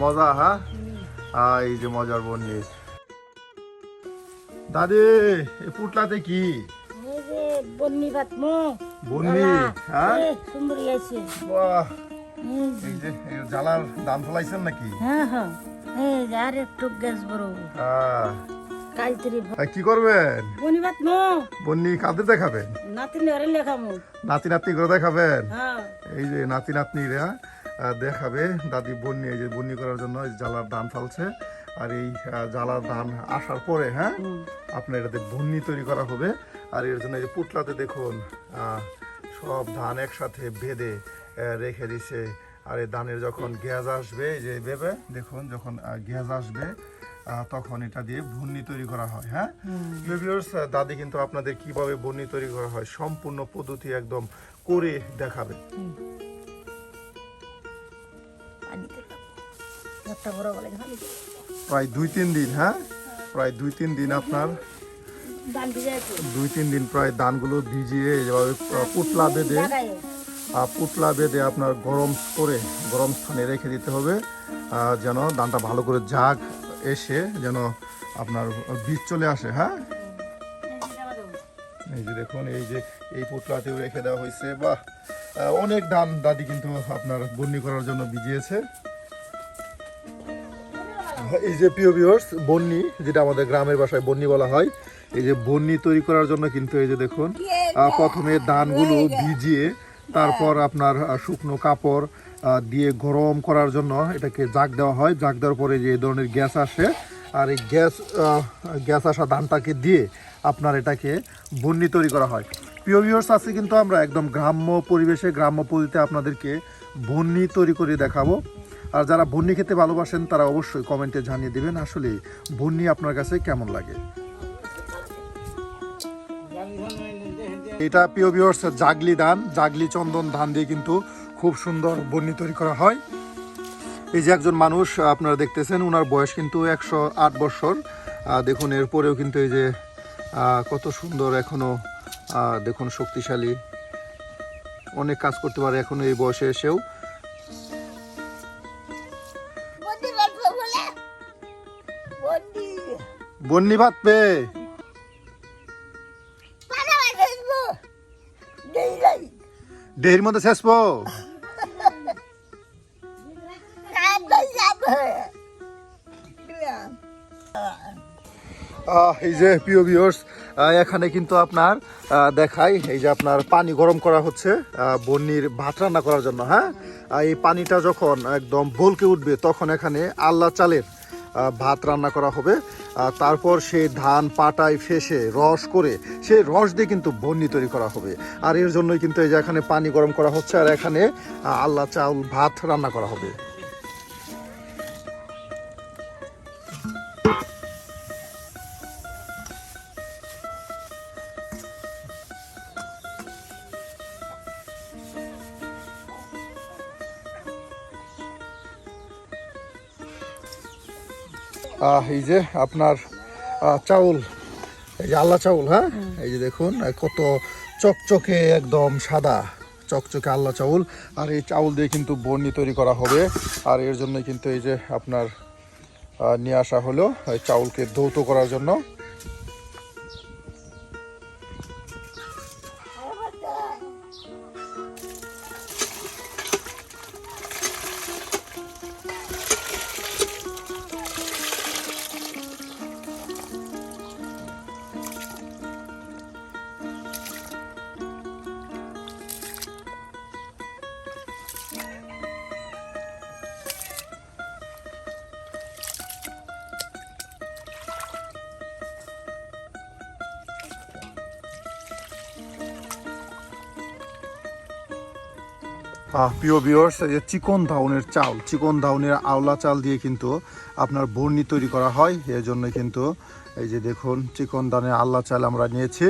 মজা হ্যাঁ? এই যে মজার বন্যি। দাদি এই পুটলাতে কি? বন্নি ভাত মো। বন্নি হ্যাঁ? সুন্দরী আছে বাহ! এই যে, এই যে এই জ্বালার দাম ফলাইছেন নাকি? হ্যাঁ হ্যাঁ। এই আর একটু গ্যাস বড়। আহ, কি করবেন? বন্নি ভাত কাদের দেখাবেন? নাতিনি নাতি নাতনি করে দেখাবেন? হ্যাঁ। এই যে নাতি নাতনিরা আহ, দেখাবে। দাদি বন্যি এই যে বন্যি করার জন্য এই জ্বালার ধান ফালছে। আর এই জ্বালার ধান আসার পরে হ্যাঁ আপনার এটাতে বন্যি তৈরি করা হবে। আর এর জন্য এই যে পুটলাতে দেখুন সব ধান একসাথে বেঁধে রেখে দিছে। আর এই ধানের যখন গ্যাস আসবে এই যে ভেবে দেখুন যখন গ্যাস আসবে তখন এটা দিয়ে ভুন্নি তৈরি করা হয় হ্যাঁ? দাদি কিন্তু আপনাদের কীভাবে বন্যি তৈরি করা হয় সম্পূর্ণ পদ্ধতি একদম করে দেখাবে। পানিতে একটা বড় বলে প্রায় দুই তিন দিন হ্যাঁ? প্রায় দুই তিন দিন আপনার। দুই তিন দিন প্রায় ধানগুলো ভিজিয়ে যেভাবে পুতলা বেঁধে আহ, পুতলা বেঁধে আপনার গরম করে গরম স্থানে রেখে দিতে হবে। যেন ধানটা ভালো করে জাগ এসে যেন আপনার বীজ চলে আসে হ্যাঁ? এই যে দেখুন এই যে এই পুতলাতেও রেখে দেওয়া হয়েছে বাহ! আহ, অনেক ধান দাদি কিন্তু আপনার বন্নি করার জন্য ভিজিয়েছে। এই যে প্রিয় ভিউয়ার্স বন্যি যেটা আমাদের গ্রামের ভাষায় বন্নি বলা হয় এই যে বন্নি তৈরি করার জন্য কিন্তু এই যে দেখুন প্রথমে ধানগুলো ভিজিয়ে তারপর আপনার শুকনো কাপড় দিয়ে গরম করার জন্য এটাকে জাগ দেওয়া হয়। জাগ দেওয়ার পরে যে এই ধরনের গ্যাস আসে আর এই গ্যাস গ্যাস আসা ধানটাকে দিয়ে আপনার এটাকে বন্নি তৈরি করা হয়। প্রিয় ভিউয়ার্স আছে কিন্তু আমরা একদম গ্রাম্য পরিবেশে গ্রাম্য পদ্ধতিতে আপনাদেরকে বন্যি তৈরি করে দেখাবো। আর যারা বন্যি খেতে ভালোবাসেন তারা অবশ্যই কমেন্টে জানিয়ে দিবেন আসলে বন্যি আপনার কাছে কেমন লাগে। এটা প্রিয় ভিউয়ার্স জাগলি ধান। জাগলি চন্দন ধান দিয়ে কিন্তু খুব সুন্দর বন্যি তৈরি করা হয়। এই যে একজন মানুষ আপনারা দেখতেছেন ওনার বয়স কিন্তু একশো আট বছর। দেখুন এরপরেও কিন্তু এই যে কত সুন্দর এখনও আহ, দেখুন শক্তিশালী। অনেক কাজ করতে পারে এখন এই বয়সে এসেও। বন্নি ভাত পেয়ে লাই। দেহের মধ্যে শেষ পো এই যে প্রিয় ভিউয়ার্স এখানে কিন্তু আপনার দেখাই। এই যে আপনার পানি গরম করা হচ্ছে আহ, বন্নির ভাত রান্না করার জন্য হ্যাঁ? এই পানিটা যখন একদম বলকে উঠবে তখন এখানে আল্লাহ চালের ভাত রান্না করা হবে। তারপর সেই ধান পাটায় ফেসে রস করে সেই রস দিয়ে কিন্তু বন্নি তৈরি করা হবে। আর এর জন্যই কিন্তু এই যে এখানে পানি গরম করা হচ্ছে আর এখানে আল্লাহ চাউল ভাত রান্না করা হবে। এই যে আপনার চাউল। এই যে আল্লাহ চাউল হ্যাঁ? এই যে দেখুন কত চকচকে একদম সাদা চকচকে আল্লাহ চাউল। আর এই চাউল দিয়ে কিন্তু বর্ণি তৈরি করা হবে। আর এর জন্য কিন্তু এই যে আপনার নিয়ে আসা হলো চাউলকে ধৌত করার জন্য। প্রিয় এই যে চিকন ধাউনের চাল, চিকন ধাউনের আওলা চাল দিয়ে কিন্তু আপনার বর্ণি তৈরি করা হয়। এর জন্য কিন্তু এই যে দেখুন, চিকন ধানের আল্লা চাল আমরা নিয়েছি।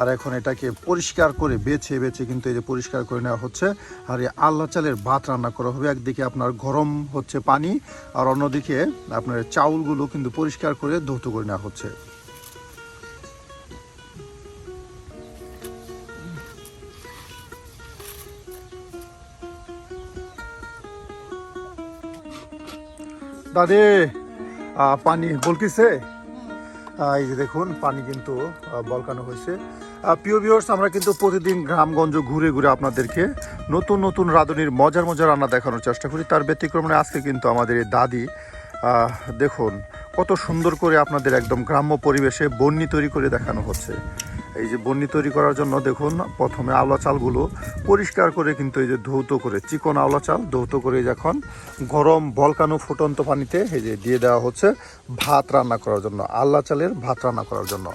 আর এখন এটাকে পরিষ্কার করে বেছে বেছে কিন্তু এই যে পরিষ্কার করে নেওয়া হচ্ছে। আর এই আল্লা চালের ভাত রান্না করা হবে। একদিকে আপনার গরম হচ্ছে পানি, আর অন্যদিকে আপনার চাউলগুলো কিন্তু পরিষ্কার করে ধৌত করে নেওয়া হচ্ছে। দাদে পানি বলকিছে। এই যে দেখুন, পানি কিন্তু বলকানো হয়েছে। প্রিয় ভিউয়ার্স আমরা কিন্তু প্রতিদিন গ্রামগঞ্জ ঘুরে ঘুরে আপনাদেরকে নতুন নতুন রাঁধুনির মজার মজার রান্না দেখানোর চেষ্টা করি। তার ব্যতিক্রমে আজকে কিন্তু আমাদের এই দাদি দেখুন, কত সুন্দর করে আপনাদের একদম গ্রাম্য পরিবেশে বন্নি তৈরি করে দেখানো হচ্ছে। এই যে বন্নি তৈরি করার জন্য দেখুন, প্রথমে আওলা চালগুলো পরিষ্কার করে কিন্তু এই যে ধৌত করে, চিকন আওলা চাল ধৌত করে যখন গরম বলকানো ফুটন্ত পানিতে এই যে দিয়ে দেওয়া হচ্ছে ভাত রান্না করার জন্য, আল্লা চালের ভাত রান্না করার জন্য।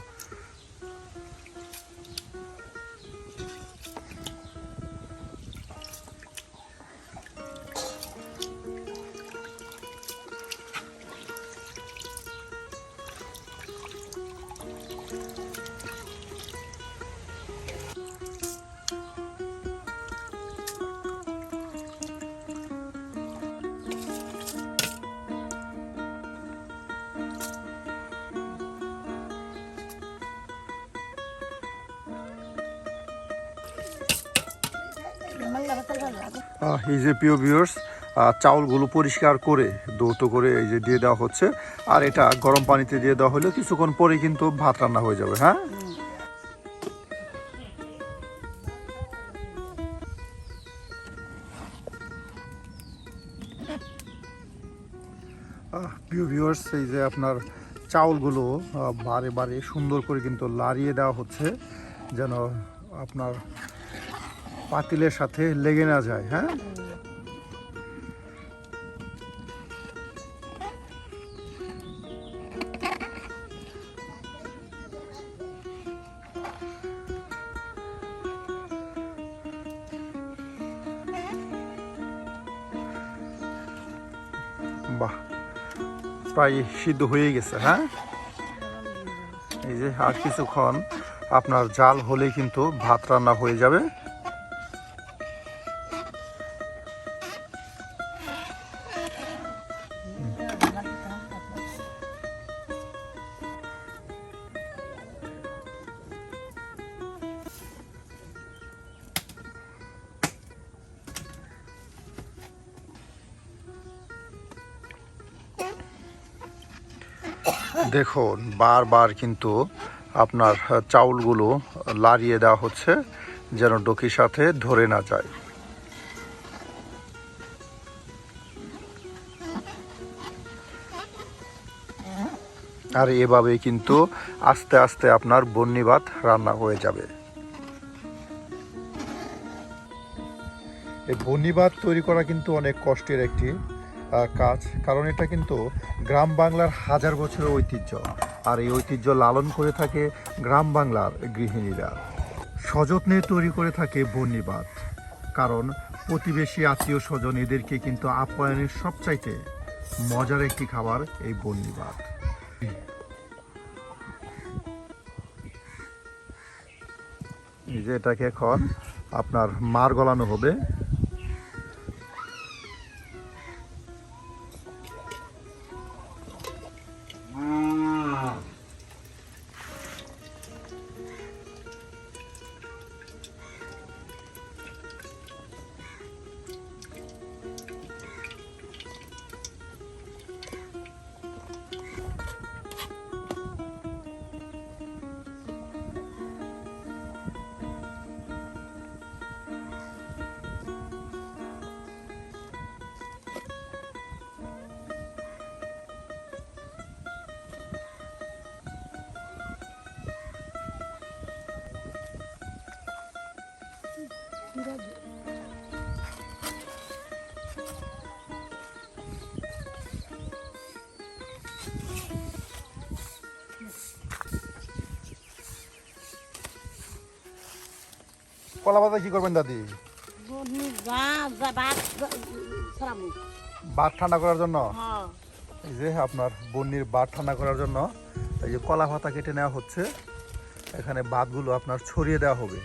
এই যে প্রিয় ভিউয়ার্স চাউলগুলো পরিষ্কার করে দৌত করে এই যে দিয়ে দেওয়া হচ্ছে। আর এটা গরম পানিতে দিয়ে দেওয়া হলে কিছুক্ষণ পরে কিন্তু ভাত রান্না হয়ে যাবে হ্যাঁ? এই যে আপনার চাউলগুলো বারে বারে সুন্দর করে কিন্তু লাড়িয়ে দেওয়া হচ্ছে, যেন আপনার পাতিলের সাথে লেগে না যায় হ্যাঁ? বাহ, প্রায় সিদ্ধ হয়ে গেছে হ্যাঁ? এই যে আর কিছুক্ষণ আপনার জাল হলেই কিন্তু ভাত রান্না হয়ে যাবে। দেখুন, বারবার কিন্তু আপনার চাউলগুলো লাড়িয়ে দেওয়া হচ্ছে যেন ডকির সাথে ধরে না যায়। আর এভাবে কিন্তু আস্তে আস্তে আপনার বন্নি ভাত রান্না হয়ে যাবে। এই বন্নি ভাত তৈরি করা কিন্তু অনেক কষ্টের একটি কাজ, কারণ এটা কিন্তু গ্রাম বাংলার হাজার বছরের ঐতিহ্য। আর এই ঐতিহ্য লালন করে থাকে গ্রাম বাংলার গৃহিণীরা। সযত্নে তৈরি করে থাকে বন্নি ভাত কারণ প্রতিবেশী আত্মীয় স্বজন এদেরকে কিন্তু আপ্যায়নের সবচাইতে মজার একটি খাবার এই বন্নি ভাত এই যে এটাকে এখন আপনার মার গলানো হবে। কলা পাতা কি করবেন দাদি? ভাত ঠান্ডা করার জন্য? এই যে আপনার বন্নির ভাত ঠান্ডা করার জন্য এই যে কলা পাতা কেটে নেওয়া হচ্ছে। এখানে ভাতগুলো আপনার ছড়িয়ে দেওয়া হবে।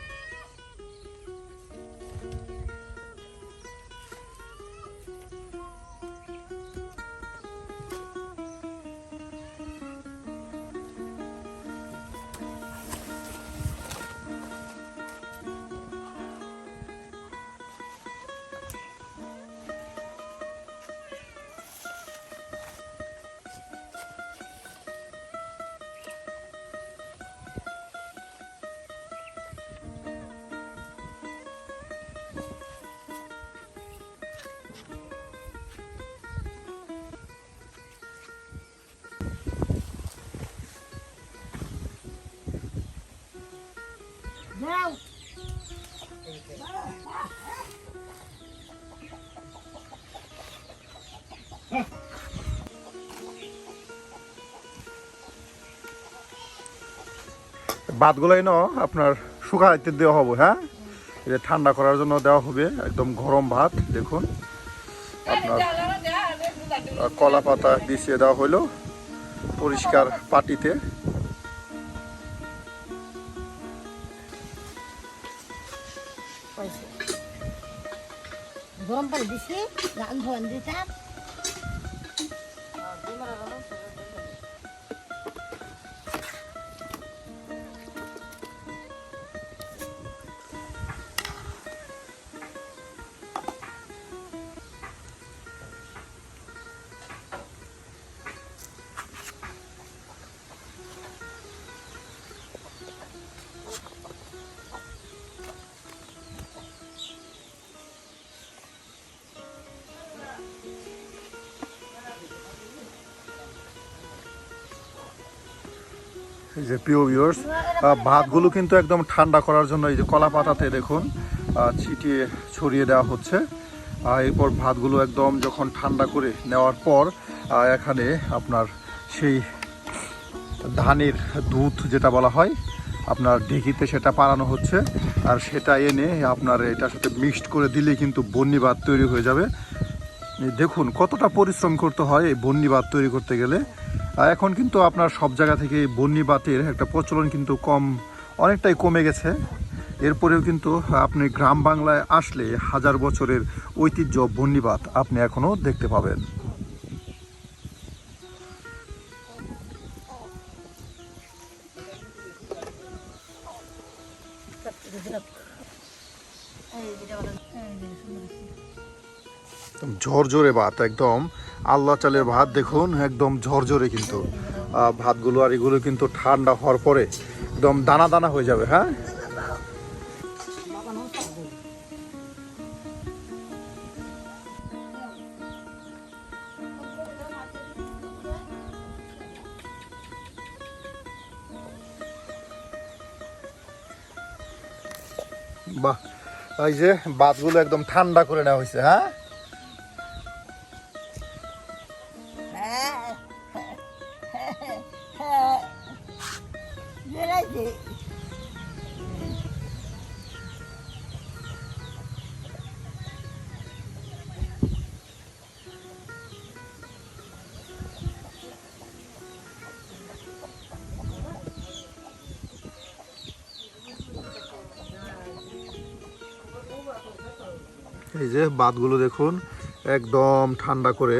ভাতগুলো এনে আপনার শুকাইতে দেওয়া হবে হ্যাঁ? এটা ঠান্ডা করার জন্য দেওয়া হবে, একদম গরম ভাত, দেখুন। আপনার কলা পাতা বিছিয়ে দেওয়া হলো পরিষ্কার পাটিতে। গরম পানি দিছি দিতাম যে প্রিয় ভিউয়ার্স ভাতগুলো কিন্তু একদম ঠান্ডা করার জন্য এই যে কলা পাতাতে দেখুন ছিটিয়ে ছড়িয়ে দেওয়া হচ্ছে। এরপর ভাতগুলো একদম যখন ঠান্ডা করে নেওয়ার পর এখানে আপনার সেই ধানের দুধ যেটা বলা হয়, আপনার ঢেকিতে সেটা পালানো হচ্ছে। আর সেটা এনে আপনার এটার সাথে মিক্সড করে দিলে কিন্তু বন্যি ভাত তৈরি হয়ে যাবে। দেখুন কতটা পরিশ্রম করতে হয় এই বন্যি ভাত তৈরি করতে গেলে। এখন কিন্তু আপনার সব জায়গা থেকে এই বন্যি ভাতের একটা প্রচলন কিন্তু কম, অনেকটাই কমে গেছে। এরপরেও কিন্তু আপনি গ্রাম বাংলায় আসলে হাজার বছরের ঐতিহ্য বন্যি ভাত আপনি এখনও দেখতে পাবেন। ঝরঝরে ভাত, একদম আল্লাহ চালের ভাত দেখুন, একদম ঝরঝরে কিন্তু। ভাতগুলো আর এগুলো কিন্তু ঠান্ডা হওয়ার পরে একদম দানা দানা হয়ে যাবে হ্যাঁ? বাহ, এই যে ভাতগুলো একদম ঠান্ডা করে নেওয়া হয়েছে হ্যাঁ? এই যে ভাতগুলো দেখুন, একদম ঠান্ডা করে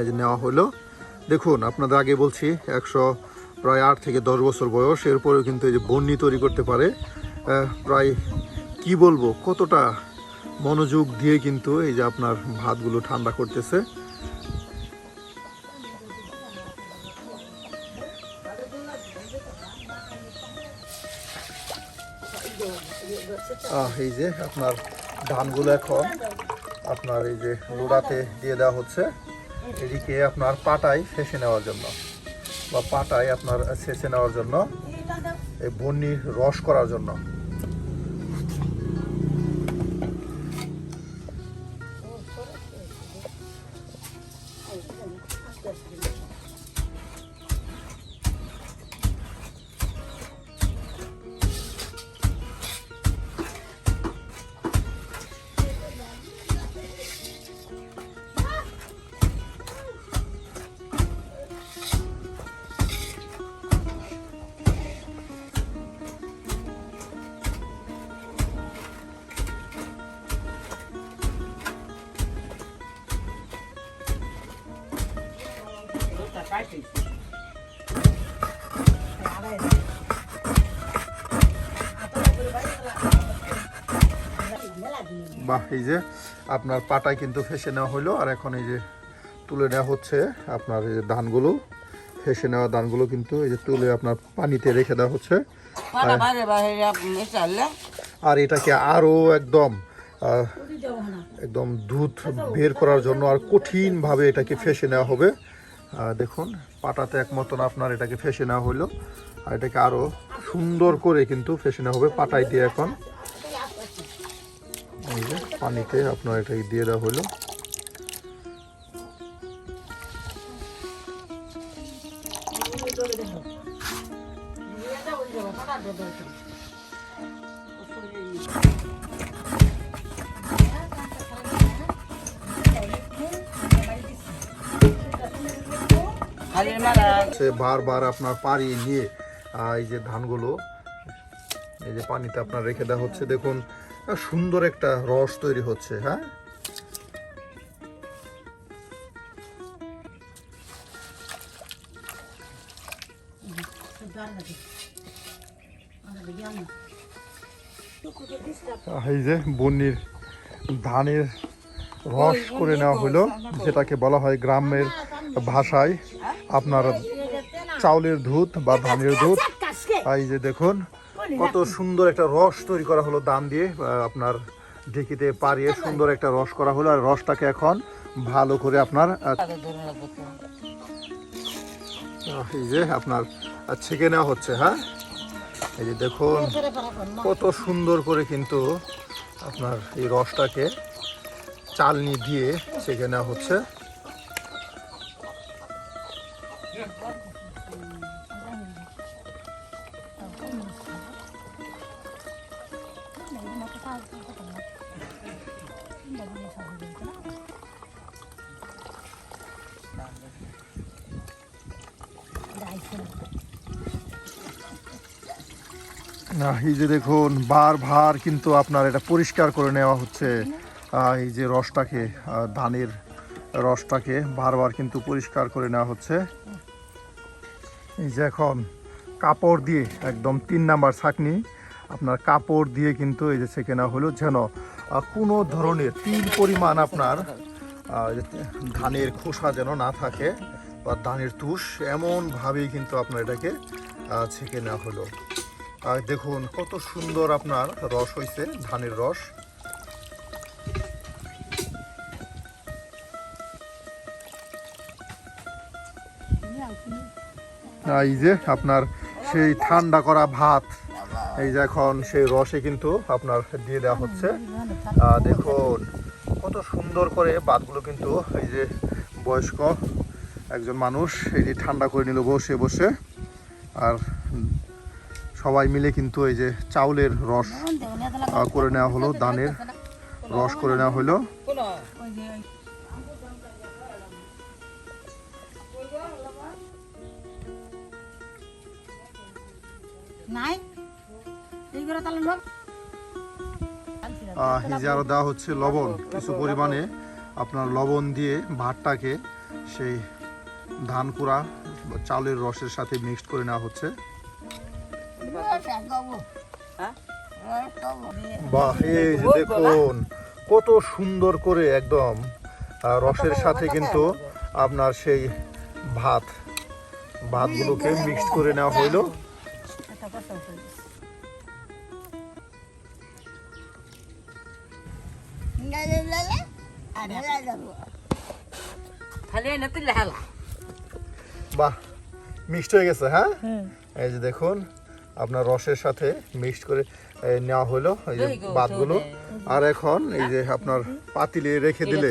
এই যে নেওয়া হলো। দেখুন, আপনাদের আগে বলছি, একশো প্রায় আট থেকে দশ বছর বয়স, এরপরেও কিন্তু এই যে বন্যি তৈরি করতে পারে। প্রায় কি বলব, কতটা মনোযোগ দিয়ে কিন্তু এই যে আপনার ভাতগুলো ঠান্ডা করতেছে। এই যে আপনার ধানগুলো এখন আপনার এই যে লোড়াতে দিয়ে দেওয়া হচ্ছে, এদিকে আপনার পাটায় ফেসে নেওয়ার জন্য, বা পাটায় আপনার ছেঁচে নেওয়ার জন্য, এই বন্যির রস করার জন্য। বাহ এই যে আপনার পাটায় কিন্তু ফেসে নেওয়া হলো আর এখন এই যে তুলে নেওয়া হচ্ছে আপনার এই যে ধানগুলো ফেসে নেওয়া ধানগুলো কিন্তু এই যে তুলে আপনার পানিতে রেখে দেওয়া হচ্ছে। আর এটাকে আরও একদম একদম দুধ বের করার জন্য আর কঠিনভাবে এটাকে ফেসে নেওয়া হবে। দেখুন পাটাতে এক মতন আপনার এটাকে ফেসে নেওয়া হলো আর এটাকে আরও সুন্দর করে কিন্তু ফেসে নেওয়া হবে পাটায় দিয়ে এখন। এই যে পানিতে আপনার এটা দিয়ে দেওয়া হলো। সে বারবার আপনার পাড়িয়ে নিয়ে এই যে ধানগুলো, এই যে পানিতে আপনার রেখে দেওয়া হচ্ছে। দেখুন সুন্দর একটা রস তৈরি হচ্ছে হ্যাঁ এই যে বন্যির ধানের রস করে নেওয়া হলো যেটাকে বলা হয় গ্রামের ভাষায় আপনার চাউলের দুধ বা ধানের দুধ এই যে দেখুন কত সুন্দর একটা রস তৈরি করা হলো দান দিয়ে আপনার ঢেকিতে পারিয়ে সুন্দর একটা রস করা হলো আর রসটাকে এখন ভালো করে আপনার এই যে আপনার ছেঁকে নেওয়া হচ্ছে হ্যাঁ? এই যে দেখুন কত সুন্দর করে কিন্তু আপনার এই রসটাকে চালনি দিয়ে ছেঁকে নেওয়া হচ্ছে। এই যে দেখুন, বারবার কিন্তু আপনার এটা পরিষ্কার করে নেওয়া হচ্ছে এই যে রসটাকে ধানের রসটাকে বারবার কিন্তু পরিষ্কার করে নেওয়া হচ্ছে। এই যে এখন কাপড় দিয়ে একদম তিন নাম্বার ছাকনি, আপনার কাপড় দিয়ে কিন্তু এই যে সেকে নেওয়া হলো যেন কোনো ধরনের তিল পরিমাণ আপনার ধানের খোসা যেন না থাকে বা ধানের তুষ এমনভাবেই কিন্তু আপনার এটাকে ছেঁকে নেওয়া হলো। আর দেখুন কত সুন্দর আপনার রস হয়েছে ধানের রস। এই যে আপনার সেই ঠান্ডা করা ভাত, এই যে এখন সেই রসে কিন্তু আপনার দিয়ে দেওয়া হচ্ছে। দেখুন কত সুন্দর করে ভাতগুলো কিন্তু এই যে বয়স্ক একজন মানুষ এই যে ঠান্ডা করে নিল বসে বসে। আর সবাই মিলে কিন্তু এই যে চাউলের রস করে নেওয়া হলো ধানের রস করে নেওয়া হলো। আরও দেওয়া হচ্ছে লবণ কিছু পরিমাণে। আপনার লবণ দিয়ে ভাতটাকে সেই ধান কুড়া চাউলের রসের সাথে মিক্সড করে নেওয়া হচ্ছে। বাহ এই যে দেখুন কত সুন্দর করে একদম রসের সাথে কিন্তু আপনার সেই ভাত ভাতগুলোকে মিক্সড করে নেওয়া হইল। বাহ মিক্সড হয়ে গেছে হ্যাঁ? এই যে দেখুন আপনার রসের সাথে মিক্সড করে নেওয়া হলো এই যে good, আর এখন এই যে আপনার পাতিলে রেখে দিলে।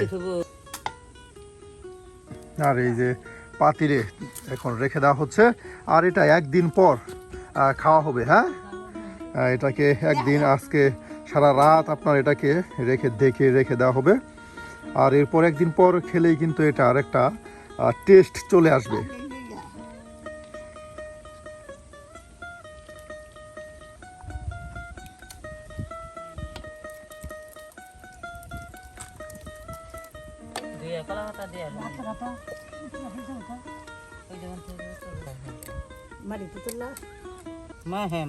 আর এই যে পাতিলে এখন রেখে দেওয়া হচ্ছে। আর এটা একদিন পর খাওয়া হবে হ্যাঁ? এটাকে একদিন আজকে সারা রাত আপনার এটাকে রেখে দেখে রেখে দেওয়া হবে। আর এরপর একদিন পর খেলেই কিন্তু এটা আর একটা টেস্ট চলে আসবে।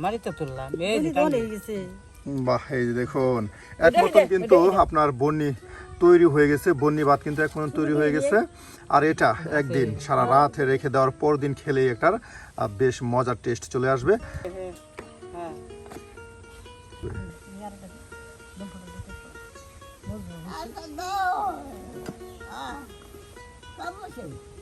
মা হ্যাঁ মারি তো তুললাম এই গেছে। বাহ এই যে দেখুন এক মতন কিন্তু আপনার বন্নি তৈরি হয়ে গেছে বন্নি ভাত কিন্তু মতন তৈরি হয়ে গেছে। আর এটা একদিন সারা রাত রেখে দেওয়ার পর দিন খেলেই একটার আহ, বেশ মজার টেস্ট চলে আসবে। হ্যাঁ।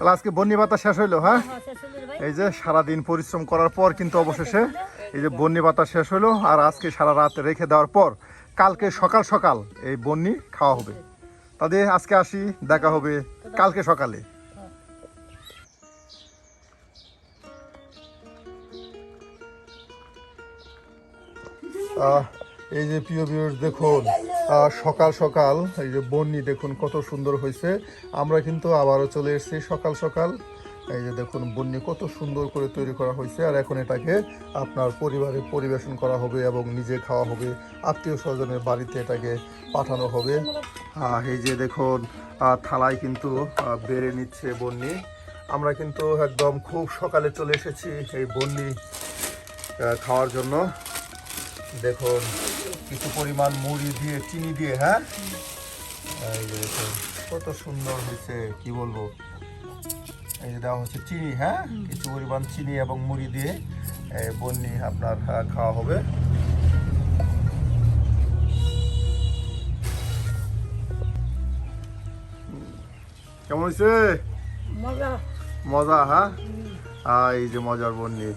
তাহলে আজকে বন্যি পাতা শেষ হইল হ্যাঁ? এই যে সারাদিন পরিশ্রম করার পর কিন্তু অবশেষে এই যে বন্যি পাতা শেষ হলো আর আজকে সারা রাত রেখে দেওয়ার পর কালকে সকাল সকাল এই বন্যি খাওয়া হবে। তাদের আজকে আসি দেখা হবে কালকে সকালে। আহ, এই যে প্রিয় ভিউয়ার্স দেখুন সকাল সকাল, এই যে বন্যি, দেখুন কত সুন্দর হয়েছে। আমরা কিন্তু আবারও চলে এসেছি সকাল সকাল। এই যে দেখুন, বন্যি কত সুন্দর করে তৈরি করা হয়েছে। আর এখন এটাকে আপনার পরিবারে পরিবেশন করা হবে এবং নিজে খাওয়া হবে। আত্মীয় স্বজনের বাড়িতে এটাকে পাঠানো হবে। এই যে দেখুন থালায় কিন্তু বেড়ে নিচ্ছে বন্যি। আমরা কিন্তু একদম খুব সকালে চলে এসেছি এই বন্যি খাওয়ার জন্য। দেখুন কিছু পরিমাণ মুড়ি দিয়ে চিনি দিয়ে হ্যাঁ? এই যে দেখুন কত সুন্দর হয়েছে কি বলব? এই যে দেওয়া হচ্ছে চিনি হ্যাঁ? কিছু পরিমাণ চিনি এবং মুড়ি দিয়ে এই বন্নি আপনার আহ, খাওয়া হবে। কেমন হয়েছে? মজা। মজা হ্যাঁ? এই যে মজার বন্নি।